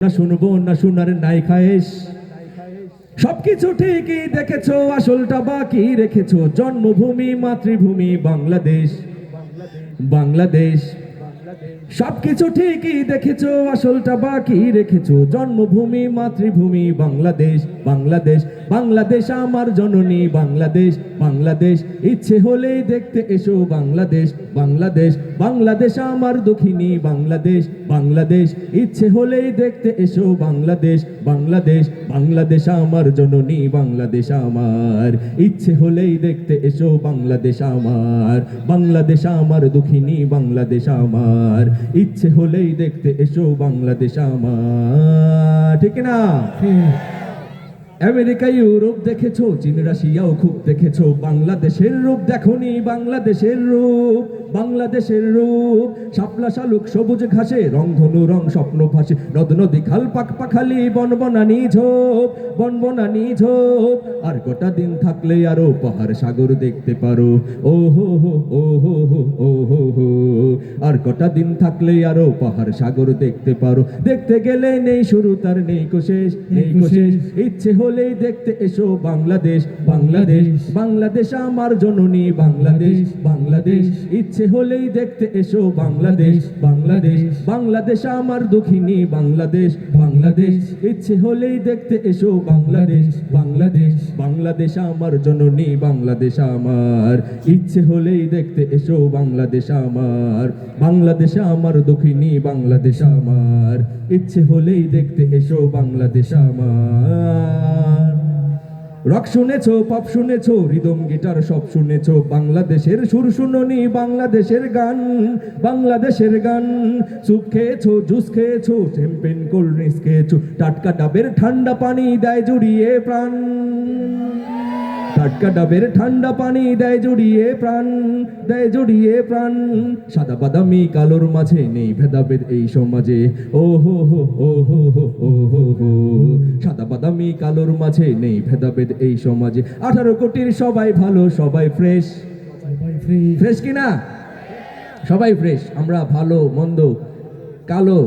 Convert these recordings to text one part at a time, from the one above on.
না শুনব, না শোনার নাই খায়েস সবকিছু ঠিকই দেখেছ, আসলটা বাকি রেখেছো। জন্মভূমি, মাতৃভূমি, বাংলাদেশ। বাংলাদেশ। সবকিছু ঠিকই দেখেছ, আসলটা বাকি রেখেছো। জন্মভূমি, মাতৃভূমি, বাংলাদেশ বাংলাদেশ বাংলাদেশ আমার জননী, বাংলাদেশ বাংলাদেশ। ইচ্ছে হলেই দেখতে এসো, বাংলাদেশ বাংলাদেশ। বাংলাদেশ আমার দক্ষিণী বাংলাদেশ বাংলাদেশ। ইচ্ছে হলেই দেখতে এসো, বাংলাদেশ বাংলাদেশ। বাংলাদেশ আমার জননী, বাংলাদেশ আমার। ইচ্ছে হলেই দেখতে এসো, বাংলাদেশ আমার। বাংলাদেশ আমার দক্ষিণী বাংলাদেশ আমার। ইচ্ছে হলেই দেখতে এসো বাংলাদেশ আমার। ঠিক না আমেরিকা, ইউরোপ দেখেছ, চীন, রাশিয়াও খুব দেখেছ, বাংলাদেশের রূপ দেখনি, বাংলাদেশের রূপ। বাংলাদেশের রূপ। শাপলা শালুক সবুজ ঘাসে রং ধনু রং স্বপ্ন ভাসে। নদ নদী খাল পাক পাখালি বন বনানি ঝোপ বন বনানি ঝোপ। আর গোটা দিন থাকলে আরও পাহাড় সাগর দেখতে পারো। ও হো হো ও হো হো ও হো হো। আর কটা দিন থাকলে আরও পাহাড় সাগর দেখতে পারো। দেখতে গেলে নেই শুরু তার নেই কোশেষ নেই কোশেষ ইচ্ছে হলেই দেখতে এসো বাংলাদেশ বাংলাদেশ। বাংলাদেশ। আমার জননী বাংলাদেশ। বাংলাদেশ। ইচ্ছে হলেই দেখতে এসো বাংলাদেশ বাংলাদেশ। বাংলাদেশ। আমার দক্ষিণী বাংলাদেশ বাংলাদেশ। ইচ্ছে হলেই দেখতে এসো বাংলাদেশ বাংলাদেশ। বাংলাদেশ। আমার জননী বাংলাদেশ আমার। ইচ্ছে হলেই দেখতে এসো বাংলাদেশ আমার। বাংলাদেশ আমার দক্ষিণী বাংলাদেশ আমার। ইচ্ছে হলেই দেখতে এসো বাংলাদেশ আমার। রক শুনেছো, পপ শুনেছো, রিদম গিটার সব শুনেছো, বাংলাদেশের সুর শুননি, বাংলাদেশের গান বাংলাদেশের গান। সুপ খেয়েছো, জুস খেয়েছো চ্যাম্পেন কোল্ড ড্রিঙ্কস খেয়েছো, টাটকা ডাবের ঠান্ডা পানি দেয় জুড়িয়ে প্রাণ। টাটকা ডাবের ঠান্ডা পানি দেয় জড়িয়ে প্রাণ, দেয় জড়িয়ে প্রাণ। সাদা বাদামি কালোর মাঝে নেই ভেদাভেদ এই সমাজে। ও হো হো, ও হো হো হো হো। সাদা বাদামি কালোর মাঝে নেই ভেদাভেদ এই সমাজে। আঠারো কোটির সবাই ভালো, সবাই ফ্রেশ। ফ্রেশ কিনা? সবাই ফ্রেশ, আমরা ভালো, মন্দ, কালো,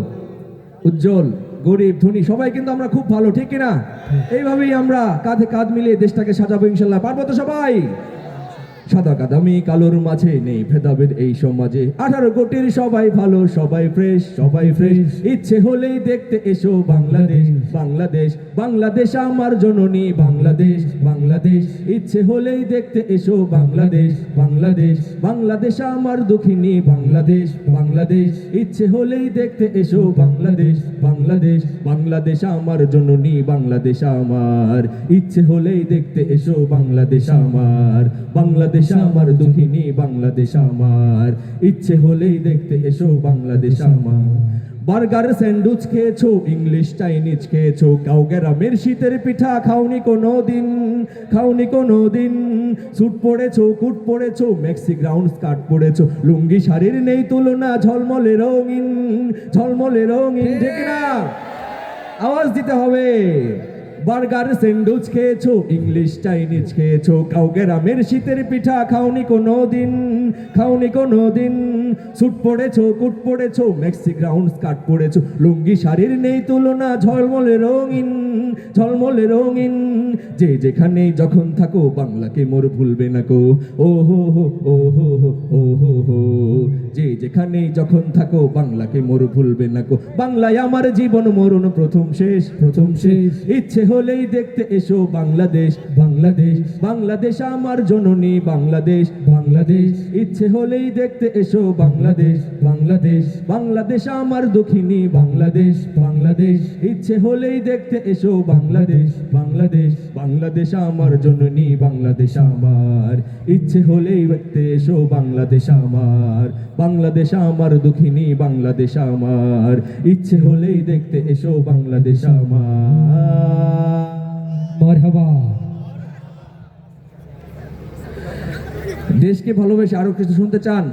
উজ্জ্বল। গরিব, ধনী, সবাই কিন্তু আমরা খুব ভালো, ঠিক কিনা? এইভাবেই আমরা কাঁধে কাঁধ মিলিয়ে দেশটাকে সাজাবো ইনশাল্লাহ। পারব তো সবাই? সাদা কাদামি কালোর মাঝে নেই ভেদাভেদ এই সমাজে। আঠারো কোটির সবাই ভালো, সবাই ফ্রেশ সবাই ফ্রেশ ইচ্ছে হলেই দেখতে এসো বাংলাদেশ বাংলাদেশ। বাংলাদেশ আমার জননী, বাংলাদেশ বাংলাদেশ। ইচ্ছে হলেই দেখতে এসো বাংলাদেশ বাংলাদেশ। বাংলাদেশ আমার দুঃখিনী, বাংলাদেশ বাংলাদেশ। ইচ্ছে হলেই দেখতে এসো বাংলাদেশ বাংলাদেশ। বাংলাদেশ আমার জননী, বাংলাদেশ আমার। ইচ্ছে হলেই দেখতে এসো বাংলাদেশ আমার। বাংলাদেশ আমার দক্ষিণী বাংলাদেশ আমার। ইচ্ছে হলেই দেখতে এসো বাংলাদেশ আমার। বার্গার স্যান্ডউইচ খেয়েছো, ইংলিশ, চাইনিজ খেয়েছো কাউ গ্রামের শীতের পিঠা খাওনি কোনো দিন খাওনি কোনো দিন স্যুট পরেছো, কুট পরেছো, মেক্সি গ্রাউন্ড স্কার্ট পরেছো, লুঙ্গি শাড়ির নেই তুলনা, ঝলমলে রঙিন ঝলমলে রঙিন, ঠিক না? আওয়াজ দিতে হবে। বার্গার স্যান্ডউইচ খেয়েছো, ইংলিশ, চাইনিজ খেয়েছো, কাউকে রামের শীতের পিঠা খাওনি কোনো দিন খাওনি কোনো দিন স্যুট পড়েছো কুট পড়েছো মেক্সি গ্রাউন্ড স্কার্ট পড়েছো লুঙ্গি শাড়ির নেই তুলনা, ঝলমলে রঙিন ঝলমলে রঙিন। যে যেখানে যখন থাকো বাংলাকে মোর ভুলবে না কো ও হো ও হো ও হো হো। যে যেখানে যখন থাকো বাংলাকে মোর ভুলবে না কো বাংলায় আমার জীবন মরণ প্রথম শেষ প্রথম শেষ। ইচ্ছে হলেই দেখতে এসো বাংলাদেশ বাংলাদেশ। বাংলাদেশ আমার জননী, বাংলাদেশ বাংলাদেশ। ইচ্ছে হলেই দেখতে এসো বাংলাদেশ বাংলাদেশ। বাংলাদেশ আমার দক্ষিণী বাংলাদেশ বাংলাদেশ। ইচ্ছে হলেই দেখতে এসো বাংলাদেশ বাংলাদেশ। বাংলাদেশ আমার জননী, বাংলাদেশ আমার। ইচ্ছে হলেই দেখতে এসো, বাংলাদেশ আমার। বাংলাদেশ আমার দক্ষিণী বাংলাদেশ আমার। ইচ্ছে হলেই দেখতে এসো, বাংলাদেশ আমার। দেশকে ভালোবেসে আরও কিছু শুনতে চান?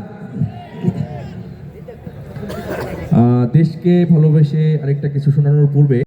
দেশকে ভালোবেসে আরেকটা কিছু শোনানোর পূর্বে